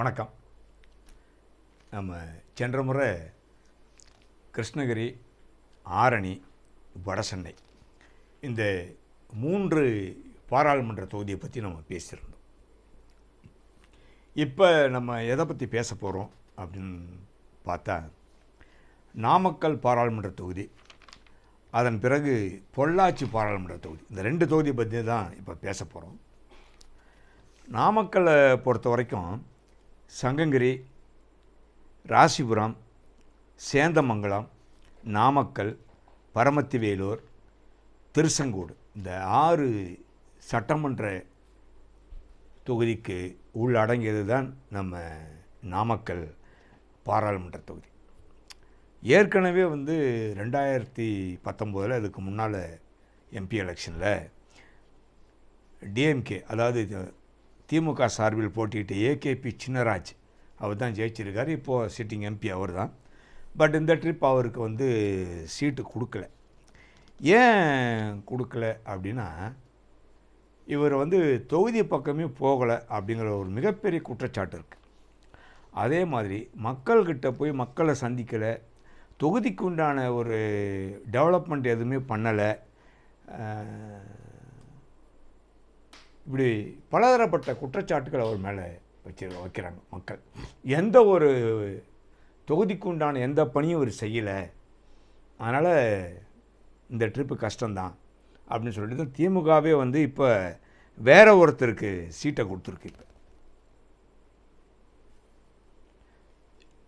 வணக்கம். நம்ம சென்ற முறை கிருஷ்ணகிரி ஆரணி வடசென்னை இந்த மூன்று பாராளுமன்ற தொகுதியை பற்றி நம்ம பேசியிருந்தோம். இப்போ நம்ம எதை பற்றி பேச போகிறோம் அப்படின்னு பார்த்தா நாமக்கல் பாராளுமன்ற தொகுதி அதன் பிறகு பொள்ளாச்சி பாராளுமன்ற தொகுதி இந்த ரெண்டு தொகுதியை பற்றி தான் இப்போ பேச போகிறோம் நாமக்கல்லை பொறுத்த வரைக்கும் சங்ககிரி ராசிபுரம் சேந்தமங்கலம் நாமக்கல் பரமத்திவேலூர் திருச்செங்கோடு. இந்த ஆறு சட்டமன்ற தொகுதிக்கு உள்ளடங்கியது தான் நம்ம நாமக்கல் பாராளுமன்ற தொகுதி. ஏற்கனவே வந்து ரெண்டாயிரத்தி பத்தொம்போதில் அதுக்கு முன்னால் எம்பி எலெக்ஷனில் டிஎம்கே அதாவது திமுக சார்பில் போட்டியிட்ட ஏகேபி சின்னராஜ் அவர் தான் ஜெயிச்சிருக்கார். இப்போது சிட்டிங் எம்பி அவர் தான். பட் இந்த ட்ரிப் அவருக்கு வந்து சீட்டு கொடுக்கல. ஏன் கொடுக்கல அப்படின்னா இவர் வந்து தொகுதி பக்கமே போகலை அப்படிங்கிற ஒரு மிகப்பெரிய குற்றச்சாட்டு இருக்குது அதே மாதிரி மக்கள்கிட்ட போய் மக்களை சந்திக்கலை தொகுதிக்கு உண்டான ஒரு டெவலப்மெண்ட் எதுவுமே பண்ணலை. இப்படி பலதரப்பட்ட குற்றச்சாட்டுகள் அவர் மேலே வச்சு வைக்கிறாங்க மக்கள். எந்த ஒரு தொகுதிக்கு உண்டான எந்த பணியும் அவர் செய்யலை. அதனால் இந்த ட்ரிப்பு கஷ்டம்தான் அப்படின்னு சொல்லிட்டு தான் திமுகவே வந்து இப்போ வேற ஒருத்தருக்கு சீட்டை கொடுத்துருக்கு இப்போ.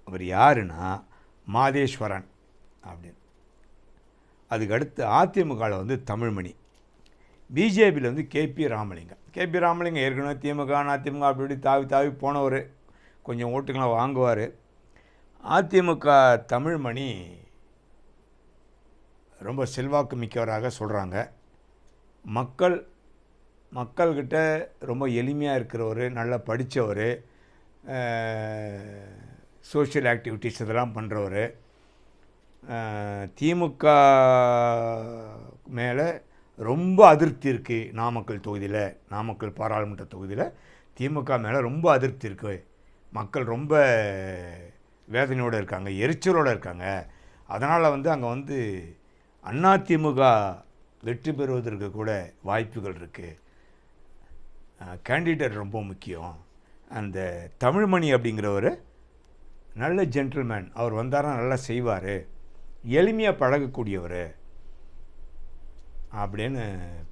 அவர் யாருன்னா மாதேஸ்வரன் அப்படின்னு. அதுக்கு அடுத்து அதிமுகவில் வந்து தமிழ்மணி. பிஜேபியில் வந்து கேபி ராமலிங்கம். கேபி ராமலிங்கம் ஏற்கனவே திமுக அதிமுக அப்படி இப்படி தாவி தாவி போனவர். கொஞ்சம் ஓட்டுகளை வாங்குவார். அதிமுக தமிழ்மணி ரொம்ப செல்வாக்கு மிக்கவராக சொல்கிறாங்க மக்கள் மக்கள்கிட்ட ரொம்ப எளிமையாக இருக்கிறவர் நல்லா படித்தவர் சோஷியல் ஆக்டிவிட்டீஸ் இதெல்லாம் பண்ணுறவர் திமுக மேலே ரொம்ப அதிருப்தி இருக்குது நாமக்கல் தொகுதியில் நாமக்கல் பாராளுமன்ற தொகுதியில். திமுக மேலே ரொம்ப அதிருப்தி இருக்குது மக்கள் ரொம்ப வேதனையோடு இருக்காங்க எரிச்சலோடு இருக்காங்க. அதனால் வந்து அங்கே வந்து அண்ணா திமுக வெற்றி பெறுவதற்கு கூட வாய்ப்புகள் இருக்குது கேண்டிடேட் ரொம்ப முக்கியம். அந்த தமிழ்மணி அப்படிங்கிறவர் நல்ல ஜென்டில்மேன் அவர் வந்தாரா நல்லா செய்வார். எளிமையாக பழகக்கூடியவர். அப்படின்னு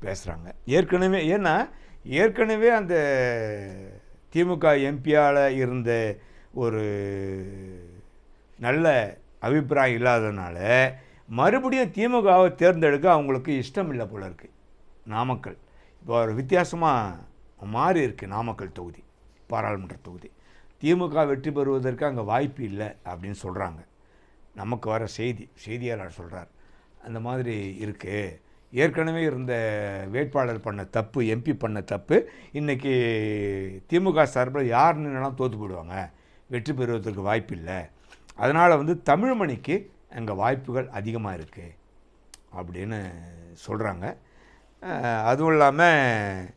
பேசுகிறாங்க ஏற்கனவே ஏன்னா ஏற்கனவே அந்த திமுக எம்பியால் இருந்த ஒரு நல்ல அபிப்பிராயம் இல்லாததுனால மறுபடியும் திமுகவை தேர்ந்தெடுக்க அவங்களுக்கு இஷ்டம் இல்லை போல இருக்குது நாமக்கல். இப்போ ஒரு வித்தியாசமாக மாறி இருக்குது நாமக்கல் தொகுதி பாராளுமன்ற தொகுதி. திமுக வெற்றி பெறுவதற்கு அங்கே வாய்ப்பு இல்லை அப்படின்னு சொல்கிறாங்க நமக்கு வர செய்தி செய்தியாளர் சொல்கிறார் அந்த மாதிரி இருக்குது ஏற்கனவே இருந்த வேட்பாளர் பண்ண தப்பு எம்பி பண்ண தப்பு இன்றைக்கி திமுக சார்பில் யார் நின்னாலும் தோற்று போயிடுவாங்க வெற்றி பெறுவதற்கு வாய்ப்பு இல்லை. அதனால் வந்து தமிழ்மணிக்கு அங்கே வாய்ப்புகள் அதிகமாக இருக்குது அப்படின்னு சொல்கிறாங்க அதுவும் இல்லாமல்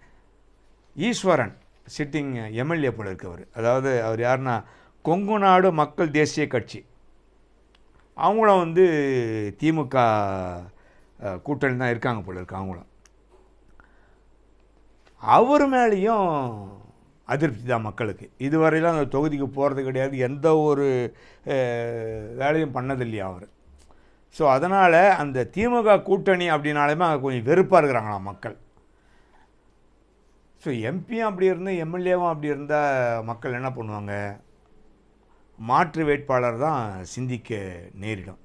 ஈஸ்வரன் சிட்டிங் எம்எல்ஏ போல இருக்கவர் அதாவது அவர் யாருன்னா கொங்கு நாடு மக்கள் தேசிய கட்சி. அவங்களும் வந்து திமுக கூட்டணி தான் இருக்காங்க போல இருக்கு அவங்களும். அவர் மேலேயும் அதிருப்தி தான் மக்களுக்கு. இதுவரையிலும் அந்த தொகுதிக்கு போகிறது கிடையாது. எந்த ஒரு வேலையும் பண்ணதில்லையா அவர். ஸோ அதனால் அந்த திமுக கூட்டணி அப்படின்னாலுமே அங்கே கொஞ்சம் வெறுப்பாக இருக்கிறாங்களாம் மக்கள். ஸோ எம்பியும் அப்படி இருந்தால் எம்எல்ஏவும் அப்படி இருந்தால் மக்கள் என்ன பண்ணுவாங்க? மாற்று வேட்பாளர் தான் சிந்திக்க நேரிடும்.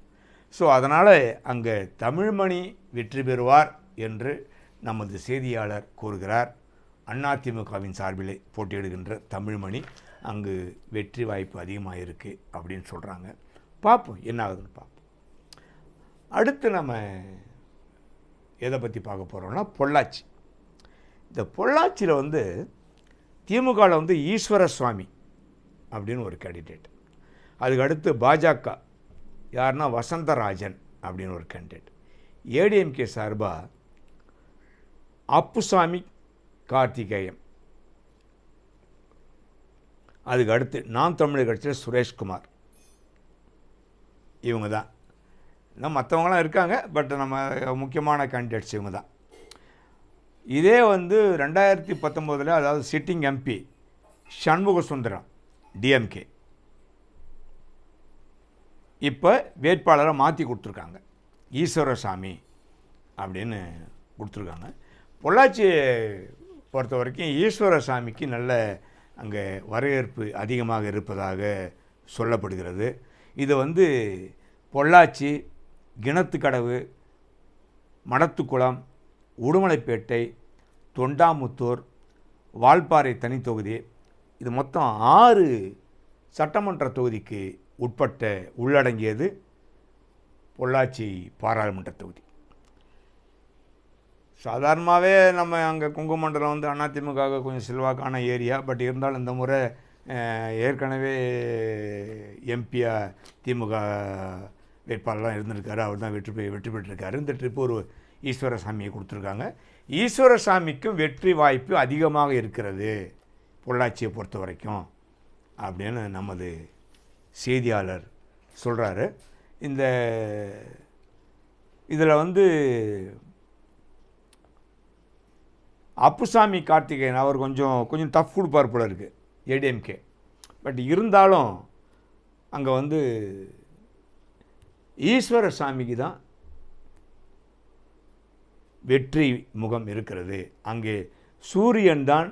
ஸோ அதனால் அங்கே தமிழ்மணி வெற்றி பெறுவார் என்று நமது செய்தியாளர் கூறுகிறார். அதிமுகவின் சார்பிலே போட்டியிடுகின்ற தமிழ்மணி அங்கு வெற்றி வாய்ப்பு அதிகமாக இருக்குது அப்படின்னு சொல்கிறாங்க பார்ப்போம் என்ன ஆகுதுன்னு பார்ப்போம். அடுத்து நம்ம எதை பற்றி பார்க்க போகிறோம்னா பொள்ளாச்சி. இந்த பொள்ளாச்சியில் வந்து திமுகவில் வந்து ஈஸ்வர சுவாமி அப்படின்னு ஒரு கேண்டிடேட். அதுக்கு அடுத்து பாஜக. யாருன்னா வசந்தராஜன் அப்படின்னு ஒரு கேண்டிடேட் ஏடிஎம்கே சார்பாக அப்புசாமி கார்த்திகேயம் அதுக்கு அடுத்து நாம் தமிழர் கட்சியில் சுரேஷ்குமார். இவங்க தான் இன்னும் மற்றவங்களாம் இருக்காங்க பட் நம்ம முக்கியமான கேண்டிடேட்ஸ் இவங்க தான் இதே வந்து ரெண்டாயிரத்தி பத்தொம்போதில் அதாவது sitting MP Shanmuga Sundaram DMK இப்போ வேட்பாளரை மாற்றி கொடுத்துருக்காங்க. ஈஸ்வரசாமி அப்படின்னு கொடுத்துருக்காங்க. பொள்ளாச்சி பொறுத்த வரைக்கும் ஈஸ்வரசாமிக்கு நல்ல அங்கே வரவேற்பு அதிகமாக இருப்பதாக சொல்லப்படுகிறது. இது வந்து பொள்ளாச்சி கிணத்துக்கடவு மடத்துக்குளம் உடுமலைப்பேட்டை தொண்டாமுத்தூர் வால்பாறை தனித்தொகுதி இது மொத்தம் ஆறு சட்டமன்ற தொகுதிக்கு உட்பட்ட உள்ளடங்கியது பொள்ளாச்சி பாராளுமன்ற தொகுதி. சாதாரணமாகவே நம்ம அங்கே குங்குமண்டலம் வந்து அதிமுக கொஞ்சம் செல்வாக்கான ஏரியா பட் இருந்தாலும் இந்த முறை ஏற்கனவே எம்பியா திமுக வேட்பாளர்லாம் இருந்திருக்காரு. அவர் தான் வெற்றி பெ- வெற்றி பெற்றிருக்காரு. இந்த ட்ரிப் ஒரு ஈஸ்வரசாமியை கொடுத்துருக்காங்க. ஈஸ்வரசாமிக்கும் வெற்றி வாய்ப்பு அதிகமாக இருக்கிறது பொள்ளாச்சியை பொறுத்த வரைக்கும் அப்படின்னு நமது செய்தியாளர் சொல்கிறாரு இந்த இதில் வந்து அப்புசாமி கார்த்திகேயன் அவர் கொஞ்சம் கொஞ்சம் டஃப் கொடுப்பார் போல இருக்குது ஏடிஎம்கே பட் இருந்தாலும் அங்கே வந்து ஈஸ்வர சாமிக்கு தான் வெற்றி முகம் இருக்கிறது. அங்கே சூரியன் தான்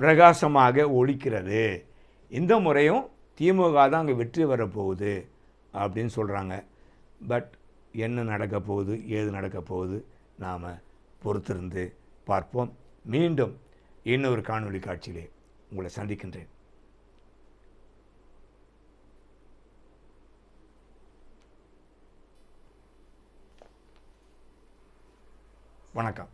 பிரகாசமாக ஒளிக்கிறது. இந்த முறையும் திமுக தான் அங்கே வெற்றி வரப்போகுது அப்படின்னு சொல்கிறாங்க பட் என்ன நடக்க போகுது ஏது நடக்க போகுது நாம் பொறுத்திருந்து பார்ப்போம். மீண்டும் இன்னொரு காணொலி காட்சியிலே உங்களை சந்திக்கின்றேன். வணக்கம்.